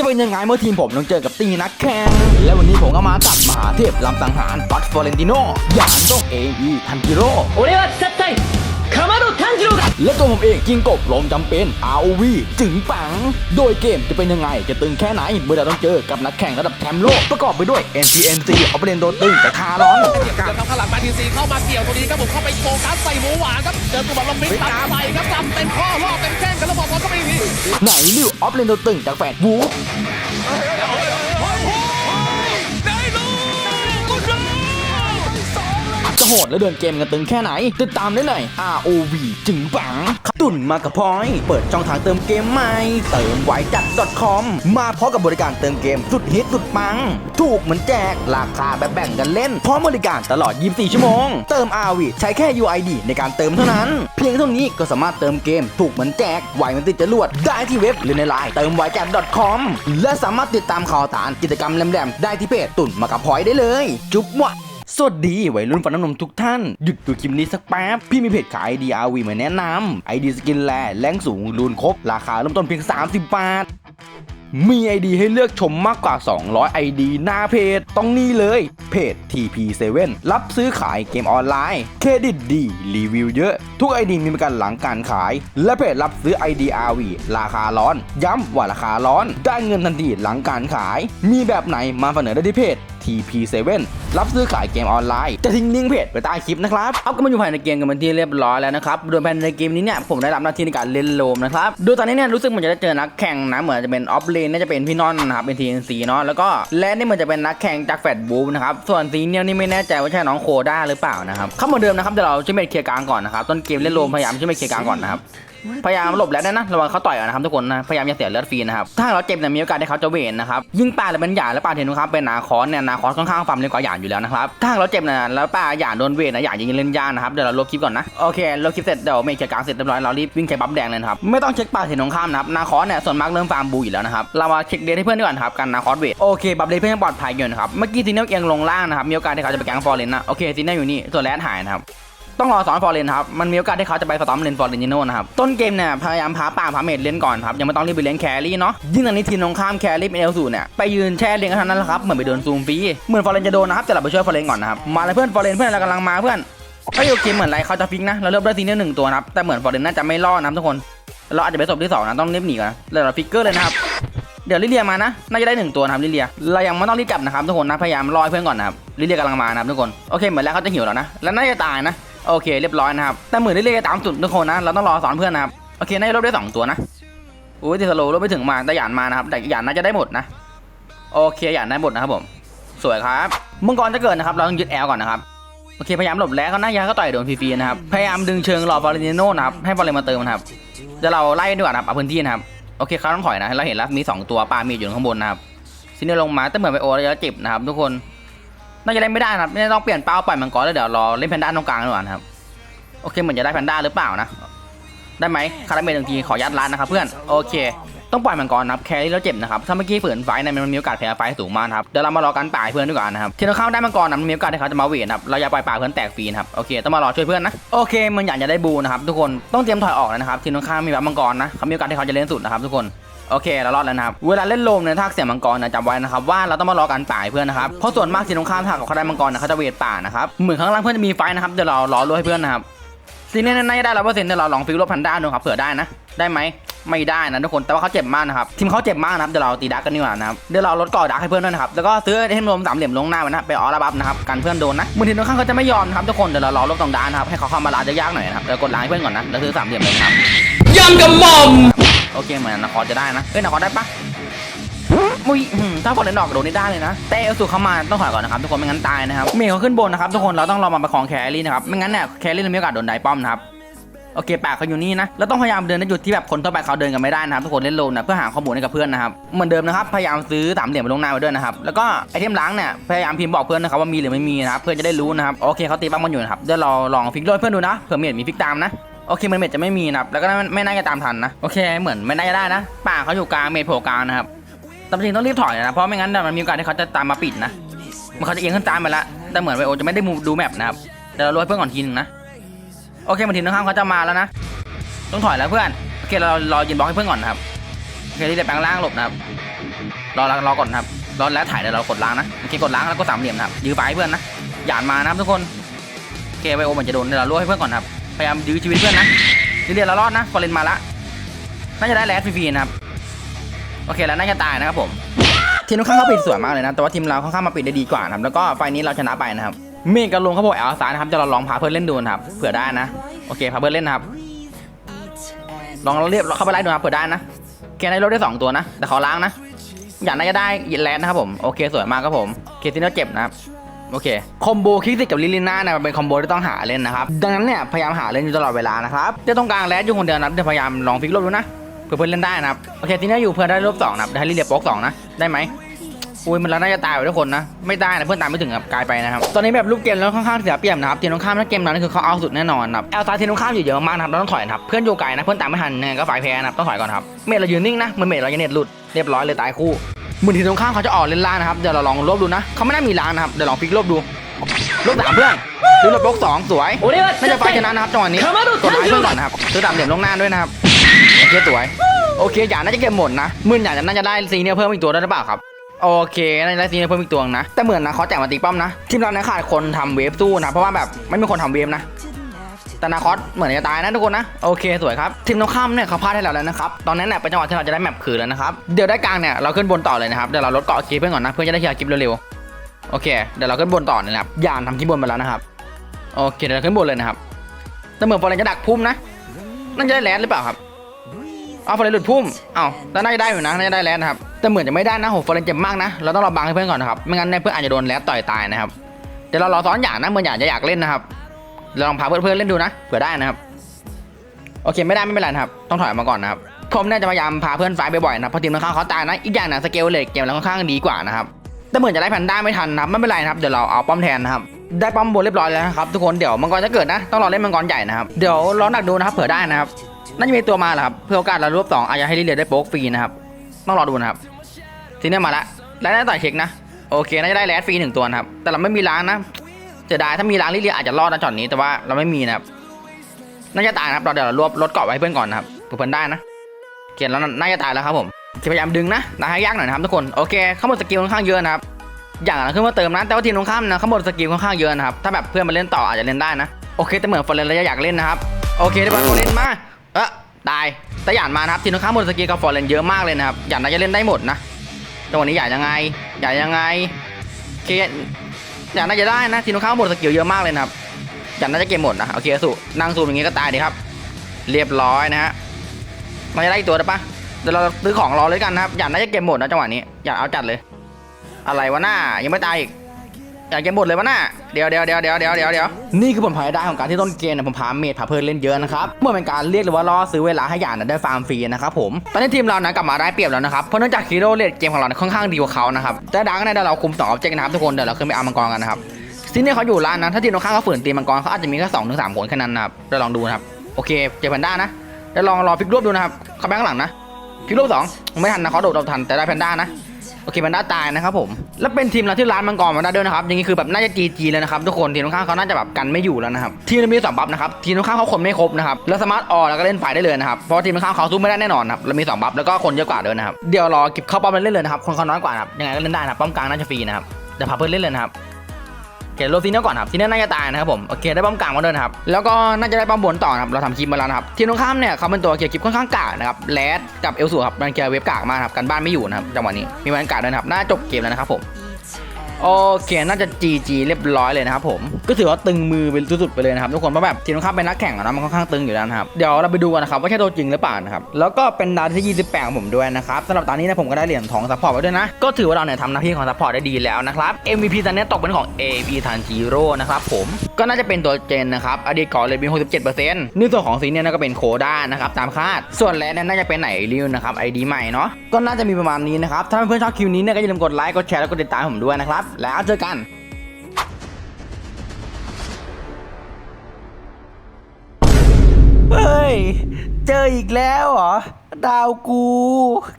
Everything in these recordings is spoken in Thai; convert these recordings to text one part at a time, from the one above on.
จะเป็นยังไงเมื่อทีมผมต้องเจอกับตีนักแข่งและวันนี้ผมก็มาตัดมหาเทพลำสังหารปัตฟอเรนติโนยานต้องเอวีทันกิโรโอเลวัต และตัวผมเองกิงกบลมจำเป็น ROV จึงปัง โดยเกมจะเป็นยังไง จะตึงแค่ไหน เมื่อเราต้องเจอกับนักแข่งระดับแชมป์โลก ประกอบไปด้วย NTNC เอาประเด็นโดนตึงแต่คาร้อนเกี่ยวกับข้างหลังมาทีซีเข้ามาเกี่ยวตัวนี้ครับผมเข้าไปโฟกัสใส่หมูหวานครับ เจอตัวบอลลมมิกตัดใส่ครับจำเต็มข้อรอบเต็มแข้งกันแล้วบอกบอลก็ไม่ดีไหนลิวออฟเลนโดนตึงจากแฟดวู โหดและเดินเกมกันตึงแค่ไหน ติดตามได้เลย ROV จึงปังตุ่นมากับพอย เปิดช่องทางเติมเกมใหม่ เติมไวจัด .com มาพร้อมกับบริการเติมเกมสุดฮิตสุดปัง ถูกเหมือนแจก ราคาแบบแบ่งกันเล่น พร้อมบริการตลอด 24 ชั่วโมง เติม ROV ใช้แค่ UID ในการเติมเท่านั้น เพียงเท่านี้ก็สามารถเติมเกม ถูกเหมือนแจกไวมันติดจรวดได้ที่เว็บหรือในไลน์เติมไวจัด .com และสามารถติดตามข่าวสารกิจกรรมแหลมๆได้ที่เพจตุ่นมากับพอยได้เลย จุ๊บวะ สวัสดีวัยรุ่นฟันน้ำนมทุกท่าน หยุดดูคลิปนี้สักแป๊บ พี่มีเพจขาย DRV มาแนะนำไอดีสกินแลแรงสูงรูนครบ ราคาเริ่มต้นเพียง 30 บาทมี ID ให้เลือกชมมากกว่า 200 ID หน้าเพจ ต้องนี่เลย เพจ TP7 รับซื้อขายเกมออนไลน์ เครดิตดี รีวิวเยอะ ทุก ID มีประกันหลังการขาย และเพจรับซื้อ ID RV ราคาร้อน ย้ำว่าราคาร้อน ได้เงินทันทีหลังการขาย มีแบบไหนมาเสนอได้ที่เพจ TP7 รับซื้อขายเกมออนไลน์ จะทิ้งลิงก์เพจไว้ใต้คลิปนะครับเอาก็มาอยู่ภายในเกมกันเป็นที่เรียบร้อยแล้วนะครับ โดยภายในเกมนี้เนี่ยผมได้รับหน้าที่ในการเล่นโลมนะครับ โดยตอนนี้เนี่ยรู้สึกเหมือนจะได้เจอนักแข่งนะ เหมือนจะเป็นออฟเลนน่าจะเป็นพี่นอนนะครับ เป็น TNC เนาะ แล้วก็แลนนี่เหมือนจะเป็นนักแข่งจากแฟดบูมนะครับ ส่วนซีเนี่ยนี่ไม่แน่ใจว่าใช่น้องโคด้าหรือเปล่านะครับเข้ามาเดิมนะครับเดี๋ยวเราช่วยเมดเคลียร์กลางก่อนนะครับต้นเกมเล่นโลมพยายามช่วยเมดเคลียร์กลางก่อนนะครับ พยายามหลบแล้วนะนะระวังเขาต่อยอนะครับทุกคนนะพยายามอย่าเสียเลือดฟรีนะครับถ้าเราเจ็บเนี่ยมีโอกาสที่เขาจะเวนนะครับยิ่งป่าหรือเป็นหยาดและป่าเทนุครับเป็นนาคอนเนี่ยนาคอนค่อนข้างฟาร์มเร็วกว่าหยาดอยู่แล้วนะครับถ้าเราเจ็บเนี่ยแล้วป่าหยาดโดนเวนนะหยาดยิงเล่นยากนะครับเดี๋ยวเราลบคลิปก่อนนะโอเคลบคลิปเสร็จเดี๋ยวเมย์เคลียกลางเสร็จเรียบร้อยเรารีบวิ่งใช้บัฟแดงเลยครับไม่ต้องเช็คป่าเทนงข้ามนะครับนาคอนเนี่ยส่วนมากเริ่มฟาร์มบูอยู่แล้วนะครับเรามาเช็คเดทให้เพื่อนดีกว่านครับกันนาคอนเวทโอเคบัฟเดทเพื่อนปลอดภัยอยู่นะครับเมื่อกี้ซีเนียลเอียงลงล่างนะครับมีโอกาสที่เขาจะไปแกงฟอร์เรนนะโอเคซีเนียลอยู่นี่ส่วนแรดหายนะครับ ต้องรอสอนฟอร์เรนครับ มันมีโอกาสที่เขาจะไปสตอมเลนฟอร์เรนจิโน่นะครับ ต้นเกมเนี่ยพยายามพาป่าพาเมดเล่นก่อนครับ ยังไม่ต้องรีบไปเลนแครี่เนาะ ยิ่งตอนนี้ทีมตรงข้ามแครี่เป็นเอลสูเนี่ย ไปยืนแช่เลนกันเท่านั้นแหละครับ เหมือนไปโดนซูมฟรี เหมือนฟอร์เรนจะโดนนะครับแต่เราไปช่วยฟอร์เรนก่อนนะครับ มาเลยเพื่อนฟอร์เรนเพื่อนเรากำลังมาเพื่อนเอ้โอเคเหมือนไรเขาจะฟิกนะ เราเริ่มได้ทีนี้หนึ่งตัวนะครับ แต่เหมือนฟอร์เรนน่าจะไม่รอดนะทุกคน เราอาจจะไปศพที่สองนะต้องรีบหนีก่อนแล้วเราฟิกเกอร์เลยนะครับเดี๋ยวลิเลียมานะ น่าจะได้หนึ่งตัวนะครับลิเลีย เรายังไม่ต้องรีบกลับนะครับทุกคนนะ พยายามรอเพื่อนก่อนนะครับลิเลียกำลังมานะครับทุกคน โอเคเหมือนแล้วเขาจะหิวแล้วนะ แล้วน่าจะตายนะ โอเคเรียบร้อยนะครับ แต่เหมือนลิเลียจะตามสุดทุกคนนะ เราต้องรอสอนเพื่อนนะครับ โอเคใน่าจะลบได้สองตัวนะอุ้ยที่สโลว์ลบไปถึงมาแต่หยานมานะครับ แต่หยานน่าจะได้หมดนะ โอเคหยานได้หมดนะครับผม สวยครับมังกรจะเกิดนะครับ เราต้องยึดแอลก่อนนะครับโอเคพยายามหลบแล้วเขาหน้ายาเขาต่อยโดนฟรีๆนะครับ พยายามดึงเชิงรอฟอร์เรนโน่นะครับให้ฟอร์เรนมาเติมนะครับเดี๋ยวเราไล่ดีกว่านะครับเอาพื้นที่นะครับโอเคเขาต้องถอยนะเราเห็นแล้วมี 2 ตัวปลามีอยู่ข้างบนนะครับซินเนลงมาแต่เหมือนไปโอระยะเจ็บนะครับทุกคน น่าจะเล่นไม่ได้นะครับไม่ต้องเปลี่ยนเป้าปล่อยมังกรแล้วเดี๋ยวรอเล่นแพนด้าตรงกลางดีกว่านะครับโอเคเหมือนจะได้แพนด้าหรือเปล่านะ ได้ไหมคาราเมลหนึ่งทีขอยัดร้านนะครับเพื่อนโอเค ต้องปล่อยมังกรนะครับแครี่แล้วเจ็บนะครับถ้าเมื่อกี้ฝืนไฟเนี่ยมันมีโอกาสแพ้ไฟสูงมากครับเดี๋ยวเรามารอกันป่าเพื่อนดีกว่านะครับที่เราเข้าได้มังกรนะมันมีโอกาสที่เขาจะมาเวทนะครับเราอย่าปล่อยป่าเพื่อนแตกฟรีนะครับโอเคต้องมารอช่วยเพื่อนนะโอเคมันอยากจะได้บูนะครับทุกคนต้องเตรียมถอยออกนะครับทีมตรงข้ามมีแบบมังกรนะเขามีโอกาสที่เขาจะเล่นสุดนะครับทุกคน โอเคเรารอดแล้วนะครับ เวลาเล่นโลมเนี่ยถ้าเสียงมังกรนะจำไว้นะครับว่าเราต้องมารอการป่าให้เพื่อนนะครับ เพราะส่วนมากทีมตรงข้ามถ้าเขาได้มังกรนะเขาจะเวทป่านะครับ เหมือนข้างล่างเพื่อนจะมีไฟนะครับเดี๋ยวเรารอรู้ให้เพื่อนนะครับซีเนียน่าจะได้ร้อยเปอร์เซ็นต์เดี๋ยวเราลองฟิลโลพันด้าดูครับเผื่อได้นะ ได้ไหมไม่ได้นะทุกคน แต่ว่าเขาเจ็บมากนะครับ ทีมเขาเจ็บมากนะครับ เดี๋ยวเราตีดักกันดีกว่านะครับ เดี๋ยวเราลดก่อดักให้เพื่อนด้วยนะครับ แล้วก็ซื้อเทมโรมสามเหลี่ยมลงหน้าไว้นะไปออระบับนะครับ กันเพื่อนโดนนะมือทีมตรงข้างเขาจะไม่ยอมนะครับทุกคน เดี๋ยวเรารอลบตรงด้านนะครับ ให้เขาเข้ามาลาจะยากหน่อยนะครับเดี๋ยวกดล้างให้เพื่อนก่อนนะ แล้วซื้อสามเหลี่ยมเลยครับำกับหม่อม โอเคเหมือนนคอจะได้นะเอ้ยนคอได้ปะมุยอื้อหือถ้าฟอร์เรนดอกโดนนี่ได้เลยนะ แต่เอลสูเข้ามาต้องถอยก่อนนะครับทุกคนไม่งั้นตายนะครับเมย์เขาขึ้นบนนะครับทุกคนเราต้องรอมาประคองแครี่นะครับไม่งั้นเนี่ยแครี่เรามีโอกาสโดนไดป้อมนะครับโอเคปากเขาอยู่นี่นะแล้วต้องพยายามเดินในจุดที่แบบคนทั่วไปเขาเดินกันไม่ได้นะครับทุกคนเล่นโลนนะเพื่อหาข้อมูลให้กับเพื่อนนะครับเหมือนเดิมนะครับพยายามซื้อสามเหลี่ยมไปลงหน้าไว้ด้วยนะครับแล้วก็ไอเทมล้างเนี่ยพยายามพิมพ์บอกเพื่อนนะครับว่ามีหรือไม่มีนะครับเพื่อนจะได้รู้นะครับโอเคเขาตีบ้างมันอยู่นะครับเดี๋ยวเราลองฟิกโดยเพื่อนดูนะเผื่อเมดมีฟิกตามนะ โอเคมันเมดจะไม่มีนะครับแล้วก็ไม่ไน่าจะตามทันนะโอเคเหมือนไม่น่าจะได้นะ ป่าเขาอยู่กลางเมดโผล่กลางนะครับแต่จริงต้องรีบถอยนะเพราะไม่งั้นมันมีโอกาสที่เขาจะตามมาปิดนะมันเขาจะเอียงขึ้นตามไปล้วแต่เหมือนไวโอจะไม่ได้ดูแมปนะครับเดี๋ยวเราโรยเพื่อนก่อนทีนึงนะโอเคมันทีมตรงข้ามเขาจะมาแล้วนะ ต้องถอยแล้วเพื่อนโอเคเรารอยืนบล็อกให้เพื่อนก่อนนะครับโอเคที่เด็ดแปลงล่างหลบนะครับรอรอก่อนนะครับรอแล้วถ่ายเดี๋ยวเรากดล้างนะโอเคกดล้างแล้วก็สามเหลี่ยมนะครับยื้อไปเพื่อนนะหยานมานะครับทุกคนโอเคไวโอมันจะโดนเดี๋ยวเราลวกให้เพื่อนก่อนครับ พยายามยื้อชีวิตเพื่อนนะเรียนเรารอดนะฟอเรนมาละน่าจะได้แลสฟรีๆนะครับโอเคแล้วน่าจะตายนะครับผมทีมตรงข้ามเขาปิดสวยมากเลยนะแต่ว่าทีมเราค่อนข้างมาปิดได้ดีกว่านะครับแล้วก็ไฟนี้เราชนะไปนะครับเมฆกับลุงเขาบอกแอลซานะครับจะเราลองพาเพื่อนเล่นดูนะครับเผื่อได้นะโอเคพาเพื่อนเล่นนะครับลองเราเรียบเข้าไปไล่ดูนะครับเผื่อได้นะเคได้รถได้สองตัวนะแต่เขาล้างนะ อย่างน่าจะได้ยินแลนนะครับผมโอเคสวยมากครับผมเคซิโนเจ็บนะครับ โอเค คอมโบคิกซิกกับลิลิน่าเนี่ยมันเป็นคอมโบที่ต้องหาเล่นนะครับ ดังนั้นเนี่ยพยายามหาเล่นอยู่ตลอดเวลานะครับจะต้องกลางแลนด์อยู่คนเดียวนะครับจะพยายามลองพลิกลบดูนะเพื่อเพื่อนเล่นได้นะครับ โอเคทีนี้อยู่เพื่อนได้รอบสองนะครับได้ลิเลียโป๊กสองนะ ได้ไหมอุ้ยมันแล้วน่าจะตายไปทุกคนนะ ไม่ได้นะเพื่อนตามไม่ถึงครับกลายไปนะครับตอนนี้แบบรูปเกมแล้วค่อนข้างเสียเปรียบนะครับทีมตรงข้ามถ้าเกมนั้นคือเขาเอาสุดแน่นอนครับแอลซาทีมตรงข้ามอยู่เยอะมากนะครับเราต้องถอยครับเพื่อนโยไกลนะเพื่อนตามไม่ทันยังไงก็ฝ่ายแพ้นะครับต้องถอยก่อนครับเมทเรายืนนิ่งนะเหมือนเมทเรายังเน็ตหลุดเรียบร้อยเลยตายคู่ หมือนทีตรงข้ามเขาจะออกเล่นล่างนะครับ เดี๋ยวเราลองลบดูนะ เขาไม่น่ามีล้างนะครับ เดี๋ยวลองพลิกลบดูลบสามเพื่อนดูลบลบสองสวย น่าจะไฟชนะนะครับจังหวะนี้กดไลค์เพื่อนก่อนนะครับซื้อดาบเหลี่ยมลงหน้าด้วยนะครับโอเคสวย โอเคอย่างน่าจะเก็บหมดนะมื่นอย่างน่าจะได้ซีเนียเพิ่มอีกตัวได้หรือเปล่าครับโอเคน่าจะได้ซีเนียเพิ่มอีกตัวนะ แต่เหมือนนะเขาแจกมาตีป้อมนะ ทีมเราเนี่ยขาดคนทำเวฟสู้นะ เพราะว่าแบบไม่มีคนทำเวฟนะ แต่นาคอสเหมือนจะตายนะทุกคนนะโอเคสวยครับทีมน้องข้ามเนี่ยเขาพลาดให้เราแล้วนะครับตอนนั้นเนี่ยเป็นจังหวะที่เราจะได้แมปคืนแล้วนะครับเดี๋ยวได้กลางเนี่ยเราขึ้นบนต่อเลยนะครับเดี๋ยวเราลดเกาะคลิปเพื่อนก่อนนะเพื่อจะได้เคลียร์คลิปเร็วๆโอเคเดี๋ยวเราขึ้นบนต่อเลยนะครับยานทำคลิปบนไปแล้วนะครับโอเคเดี๋ยวเราขึ้นบนเลยนะครับแต่เหมือนฟอร์เรนจะดักพุ่มนะน่าจะได้แลนหรือเปล่าครับเอาฟอร์เรนหลุดพุ่มเอ้าแล้วน่าจะได้อยู่นะน่าจะได้แลนนะครับแต่เหมือนจะไม่ได้นะโหฟอร์เรนเจ็บมากนะเราต้องรอบังให้เพื่อนก่อนนะครับไม่งั้นเนี่ยเพื่อนอาจจะโดนแลนต่อยตายนะครับเดี๋ยวเรารอซ้อนอย่างนะเหมือนอยางจะอยากเล่นนะครับ ลองพาเพื่อนๆเล่นดูนะเผื่อได้นะครับ โอเคไม่ได้ไม่เป็นไรนะครับต้องถอยออกมาก่อนนะครับผมเนี่ยจะพยายามพาเพื่อนไฟบ่อยๆนะเพราะทีมข้างเขาตายนะอีกอย่างนะสเกลเลกเกมเราค่อนข้างดีกว่านะครับแต่เหมือนจะได้แพนด้าไม่ทันนะครับไม่เป็นไรนะครับเดี๋ยวเราเอาป้อมแทนนะครับได้ป้อมบนเรียบร้อยแล้วนะครับทุกคนเดี๋ยวมังกรจะเกิดนะต้องรอเล่นมังกรใหญ่นะครับเดี๋ยวรอหนักดูนะครับเผื่อได้นะครับน่าจะมีตัวมาแหละครับเพื่อโอกาสเรารวบสองอาจจะให้ลิเลียได้โป๊กฟรีนะครับต้องรอดูนะครับทีนี้มาละแล้วได้ต่อยเช็คนะโอเคน่าจะได้แรดฟรีหนึ่งตัวนะครับแต่เราไม่มีล้างนะ เสียดายถ้ามีล้างลิเลียอาจจะรอดนะจอดนี้แต่ว่าเราไม่มีนะครับน่าจะตายนะครับเราเดี๋ยวเรารวบรถเกาะไว้ให้เพื่อนก่อนนะครับเผื่อเพื่อนได้นะเขียนแล้วน่าจะตายแล้วครับผมพยายามดึงนะนะให้ยากหน่อยนะครับทุกคนโอเคข้างบนสกิลค่อนข้างเยอะนะครับอย่างนั้นขึ้นมาเติมนะแต่ว่าทีมตรงข้ามนะข้างบนสกิลค่อนข้างเยอะนะครับถ้าแบบเพื่อนมาเล่นต่ออาจจะเล่นได้นะโอเคแต่เหมือนฟอร์เรนเราอยากเล่นนะครับโอเคได้บอลฟอร์เรนมาเออตายแต่หยานมานะครับทีมตรงข้ามบนสกิลกับฟอร์เรนเยอะมากเลยนะครับหยานน่าจะเล่นได้หมดนะจังหวะนี้หยานยังไงหยานยังไงเค หยานน่าจะได้นะทีมตรงข้ามดสกิลเยอะมากเลยนะครับหยานน่าจะเก็บหมดนะโอเคสุนั่งซูมอย่างงี้ก็ตายดีครับ เรียบร้อยนะฮะเราจะได้อีกตัวได้ปะเดี๋ยวเราซื้อของรอเลยกันนะครับหยานน่าจะเก็บหมดนะจังหวะนี้หยากเอาจัดเลย อะไรวะหน้ายังไม่ตายอีก อยากเกมหมดเลยวะน้าเดี๋ยวเดี๋ยวเดี๋ยวเดี๋ยวเดี๋ยวเดี๋ยวเดี๋ยวนี่คือผลพลอยได้ของการที่ต้นเกมเนี่ยผมพาเมดพาเพื่อนเล่นเยอะนะครับเมื่อเป็นการเรียกหรือว่าล่อซื้อเวลาให้หยานนได้ฟาร์มฟรีนะครับผมตอนนี้ทีมเรานะกลับมาได้เปรียบแล้วนะครับเพราะเนื่องจากฮีโร่เลดเกมของเราเนี่ยค่อนข้างดีกว่าเขานะครับแต่ดังในเดี๋ยวเราคุมสองออบเจกต์นะครับทุกคนเดี๋ยวเราขึ้นไปเอามังกรกันนะครับซีเนี่ยเขาอยู่ร้านนะถ้าทีมตรงข้างเขาฝืนตีมังกรเขาอาจจะมีแค่สองถึงสามคนแค่นั้นนะครับเราลองดูนะครับโอเคเจอแพนด้านะเดี๋ยวลองรอพลิกรวบดูนะครับเขาแบงข้างหลังนะพลิกรวบสองไม่ทันนะเขาโดดเราทันแต่ได้แพนด้านะ โอเคมันได้ตายนะครับผม แล้วเป็นทีมเราที่ร้านมังกรมาได้ด้วยนะครับอย่างนี้คือแบบน่าจะจีจีเลยนะครับทุกคนทีมตรงข้ามเขาน่าจะแบบกันไม่อยู่แล้วนะครับทีมเรามีสองบัฟนะครับทีมตรงข้ามเขาคนไม่ครบนะครับแล้วสมาร์ทออแล้วก็เล่นฝ่ายได้เลยนะครับเพราะทีมตรงข้ามเขาสู้ไม่ได้แน่นอนครับเรามีสองบัฟแล้วก็คนเยอะกว่าด้วยนะครับเดี๋ยวรอเก็บเข้าป้อมเล่นเลยนะครับคนเขาน้อยกว่านะครับยังไงก็เล่นได้นะครับป้อมกลางน่าจะฟรีนะครับเดี๋ยวพาเพื่อนเล่นเลยนะครับ เก็บโรซีเนียก่อนครับซีเนียน่าจะตายนะครับผมโอเคได้ป้อมกลางมาด้วยนะครับแล้วก็น่าจะได้ป้อมบนต่อครับเราทำคลิปมาแล้วนะครับทีมตรงข้ามเนี่ยเขาเป็นตัวเกียร์คลิปค่อนข้างกากนะครับแรดกับเอลสูครับมันเกียร์เว็บกากมากครับกันบ้านไม่อยู่นะครับจังหวะนี้มีบรรยากาศด้วยนะครับน่าจบเกมแล้วนะครับผม โอเคน่าจะ GG เรียบร้อยเลยนะครับผมก็ถือว่าตึงมือไปสุดๆไปเลยนะครับทุกคนเพราะแบบทีมตรงข้ามเป็นนักแข่งอะนะมันค่อนข้างตึงอยู่แล้วนะครับเดี๋ยวเราไปดูกันนะครับว่าใช่ตัวจริงหรือเปล่านะครับแล้วก็เป็นดาวที่ 28ของผมด้วยนะครับสำหรับตอนนี้นะผมก็ได้เหรียญทองซัพพอร์ตไปด้วยนะก็ถือว่าเราเนี่ยทำหน้าที่ของซัพพอร์ตได้ดีแล้วนะครับ MVP ตอนนี้ตกเป็นของ AB ทันจิโร่นะครับผม ก็น่าจะเป็นตัวเจนนะครับอดีตก่อนเลยมี 67%ในส่วนของซีเนี่ยน่าก็เป็นโคด้านะครับตามคาด ส่วนแรดเนี่ยน่าจะเป็นไหนริวนะครับไอดีใหม่เนาะก็น่าจะมีประมาณนี้นะครับถ้าเพื่อนชอบคลิปนี้เนี่ยก็อย่าลืมกดไลค์กดแชร์แล้วกดติดตามผมด้วยนะครับแล้วเจอกันเฮ้ย เจออีกแล้วเหรอ ดาวกู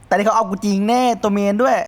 แต่นี่เขาเอากูจริงแน่ตัวเมนด้วย